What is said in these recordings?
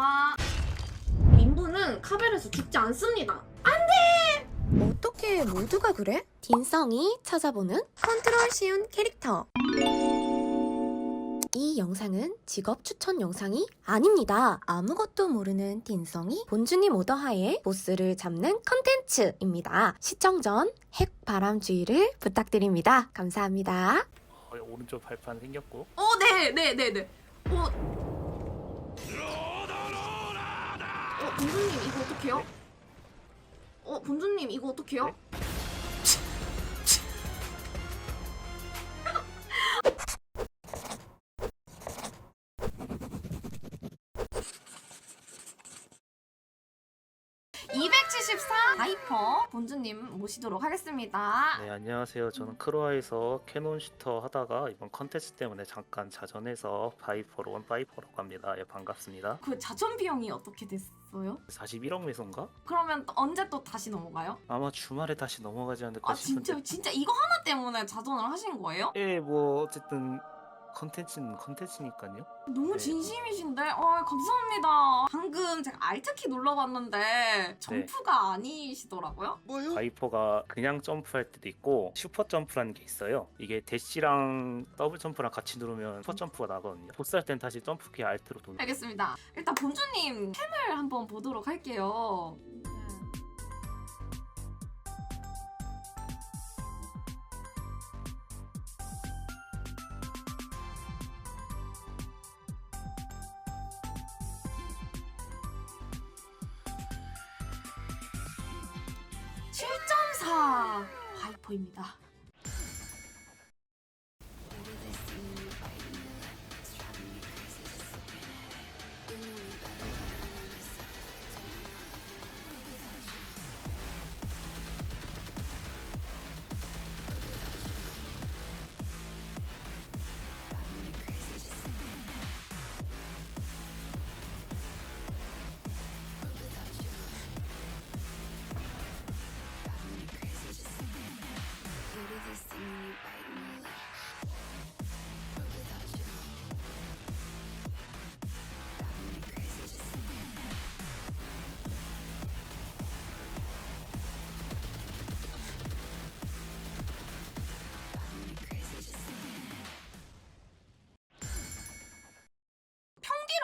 좋아. 민부는 카벨에서 죽지 않습니다. 어떻게 모두가 그래? 딘성이 찾아보는 컨트롤 쉬운 캐릭터. 이 영상은 직업 추천 영상이 아닙니다. 아무것도 모르는 딘성이 본주님 오더하에 보스를 잡는 컨텐츠입니다. 시청 전 핵 바람 주의를 부탁드립니다. 감사합니다. 어, 오른쪽 발판 생겼고 어, 네, 네, 네, 네. 어. 어, 본주님 이거 어떡해요? 어, 본주님 이거 어떡해요? (274) 하이퍼 본주님 모시도록 하겠습니다 네 안녕하세요 저는 크로아에서 캐논 슈터 하다가 이번 컨텐츠 때문에 잠깐 자전해서 바이퍼로 온 바이퍼라고 합니다 예 반갑습니다 그 자전 비용이 어떻게 됐어요? 41억 매소인가? 그러면 또 언제 또 다시 넘어가요? 아마 주말에 다시 넘어가지 않을까 아 진짜 싶은데 진짜 이거 하나 때문에 자전을 하신 거예요? 예 뭐 어쨌든 컨텐츠는 컨텐츠니까요 너무 네. 진심이신데? 아 감사합니다. 방금 제가 알트키 눌러봤는데 점프가 아니시더라고요. 바이퍼가 그냥 점프할 때도 있고 슈퍼 점프라는 게 있어요 이게 대시랑 더블 점프랑 같이 누르면 슈퍼 점프가 나거든요 보스할 땐 다시 점프키 알트로 돌려 알겠습니다. 일단 본주님 캠을 한번 보도록 할게요. (7.4) 하이퍼입니다.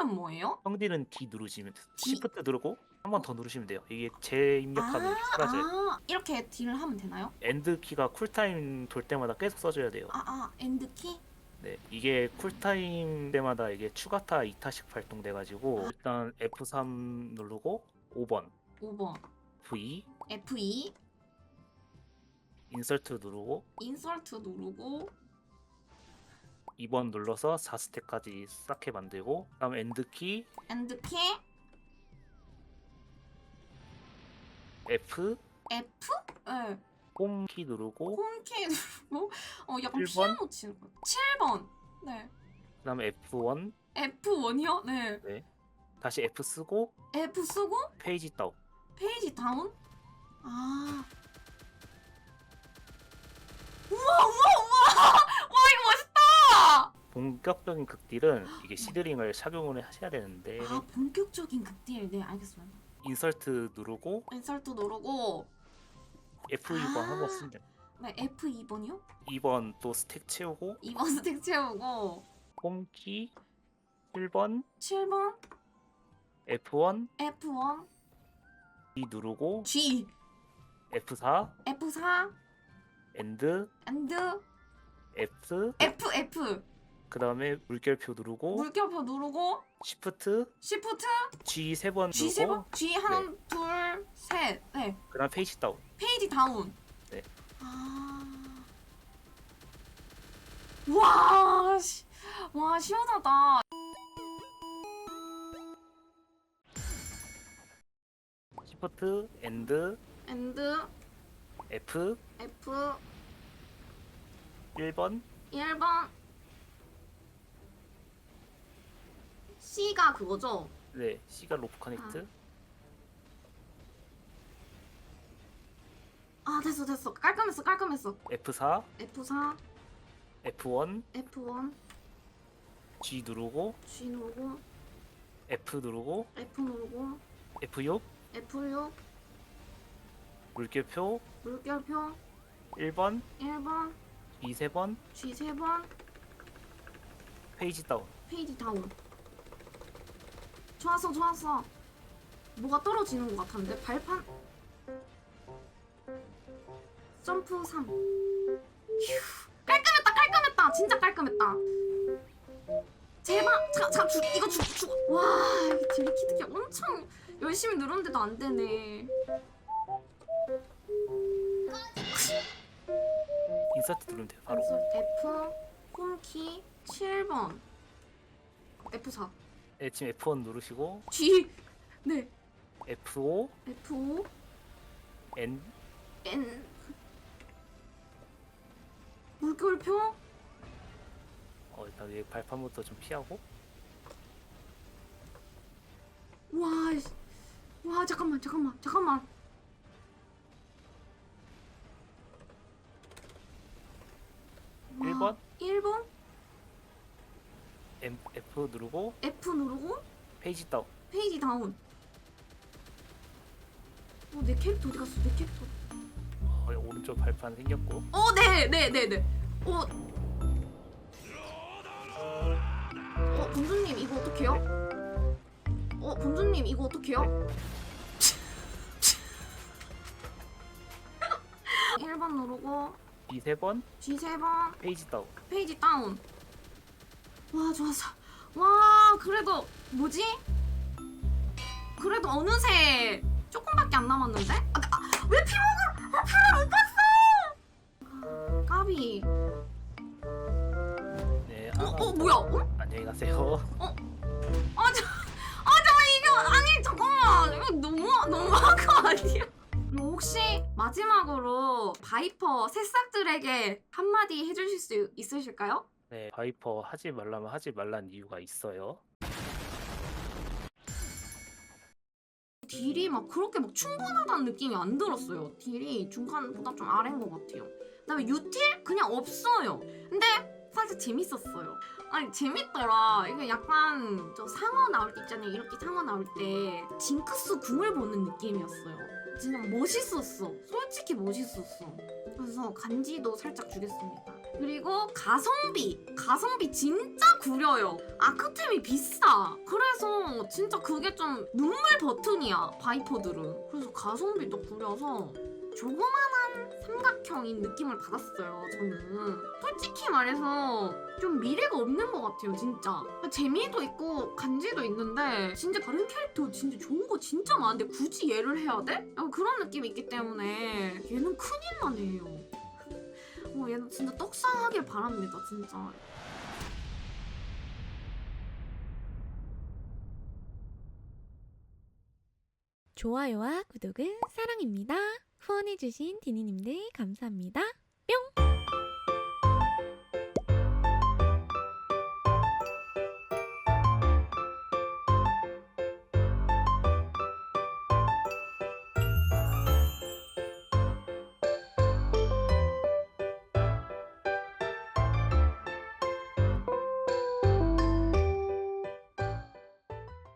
평딜은 뭐예요? 형딜은 D 누르시면 D? 시프트 누르고 한 번 더 누르시면 돼요 이게 재입력하면 이게 사라져요 아, 이렇게 딜을 하면 되나요? 엔드 키가 쿨타임 돌 때마다 계속 써줘야 돼요. 아, 아, 엔드키? 네, 이게 쿨타임 때마다 이게 추가타 2타씩 발동돼가지고 일단 F3 누르고 5번 5번. V F2, 인설트 누르고 인설트 누르고, 2번 눌러서 4스택까지 쌓게 만들고 그다음 엔드 키 엔드키, F F? 네. 홈키 누르고 홈키 누르고, 어, 약간 7번? 피아노 치는 거. 7번. 네. 그다음에 F1 F1이요? 네. 다시 F 쓰고 F 쓰고, 페이지 다운. 페이지 다운? 아. 우와, 우와! 본격적인 극딜은 이게 시드링을 착용을 하셔야 되는데 아, 본격적인 극딜. 네, 알겠습니다. 인설트 누르고 인설트 누르고, F2번 아. 한번 쓰면 돼요. 네, F2번이요? 2번 또 스택 채우고 2번 스택 채우고, 홈키 1번 7번, F1 F1, D 누르고 G, F4 F4, 엔드 and F F, F. 그 다음에 물결표 누르고 물결표 누르고, Shift Shift, G 세 번 G 세 번, 누르고 G 하나, 둘, 셋. 네. 그 다음 페이지 다운 페이지 다운. 네. 아. 와, 시, 와 시원하다. Shift 엔드 and F F 1번 1번 C가 그거죠? 네 C가 로프 커넥트. 아 됐어 됐어. 깔끔했어 깔끔했어. F4 F4 F1 F1 G 누르고. G 누르고. F 누르고. F 누르고. F6 F6 물결표. 물결표. 1번. 1번. 2, 3번. G 3번. 페이지 다운. 페이지 다운 좋았어 좋았어. 뭐가 떨어지는 것 같은데? 발판? 점프 3 휴. 깔끔했다 깔끔했다. 진짜 깔끔했다. 제발 자, 자 주, 이거 주, 주. 와 이게 딜키드기 엄청 열심히 누르는데도 안 되네. 인서트 누르면 돼요 바로. F 홈키 7번. F4 네, 지금 F1 누르시고 G. 네. F5 F5 N N. 물결표 어, 일단 여기 발판부터 좀 피하고. 와, 씨. 와 잠깐만 잠깐만 잠깐만 F 누르고 F 누르고 페이지 다운 페이지 다운 어, 내 캐릭터 어디 갔어 내 캐릭터 어, 오른쪽 발판 생겼고 어, 네, 네, 네, 네. 어. 어, 본주님 이거 어떡해요? 어, 본주님 이거 어떡해요? 1번 누르고 2, 3번 G 3번 페이지 다운 페이지 다운. 와, 좋았어. 와, 그래도 뭐지? 그래도 어느새 조금밖에 안 남았는데? 아, 나- 아, 왜 피먹을? 아, 피를 못 봤어! 아, 까비. 네 어, 아, 어, 뭐야? 어? 안녕히 가세요 아, 저, 아, 저 이거 아니 잠깐만 이거 너무 너무한 거 아니야? 그럼 혹시 마지막으로 바이퍼 새싹들에게 한마디 해주실 수 있으실까요? 네 바이퍼 하지 말라면 하지 말란 이유가 있어요 딜이 막 그렇게 막 충분하다는 느낌이 안 들었어요. 딜이 중간보다 좀 아래인 것 같아요. 그다음에 유틸 그냥 없어요. 근데 살짝 재밌었어요. 아니 재밌더라. 이게 약간 저 상어 나올 때 있잖아요. 이렇게 상어 나올 때 징크스 궁을 보는 느낌이었어요. 진짜 멋있었어. 솔직히 멋있었어. 그래서 간지도 살짝 주겠습니다. 그리고 가성비. 가성비 진짜 구려요. 아크템이 비싸. 그래서 진짜 그게 좀 눈물 버튼이야. 바이퍼들은. 그래서 가성비도 구려서 조그만한 삼각형인 느낌을 받았어요. 저는. 솔직히 말해서 좀 미래가 없는 것 같아요. 진짜. 재미도 있고 간지도 있는데 진짜 다른 캐릭터 진짜 좋은 거 진짜 많은데 굳이 얘를 해야 돼? 그런 느낌이 있기 때문에 얘는 큰일 나네요. 어, 얘는 진짜 떡상하길 바랍니다. 진짜. 좋아요와 구독은 사랑입니다. 후원해주신 디니님들 감사합니다.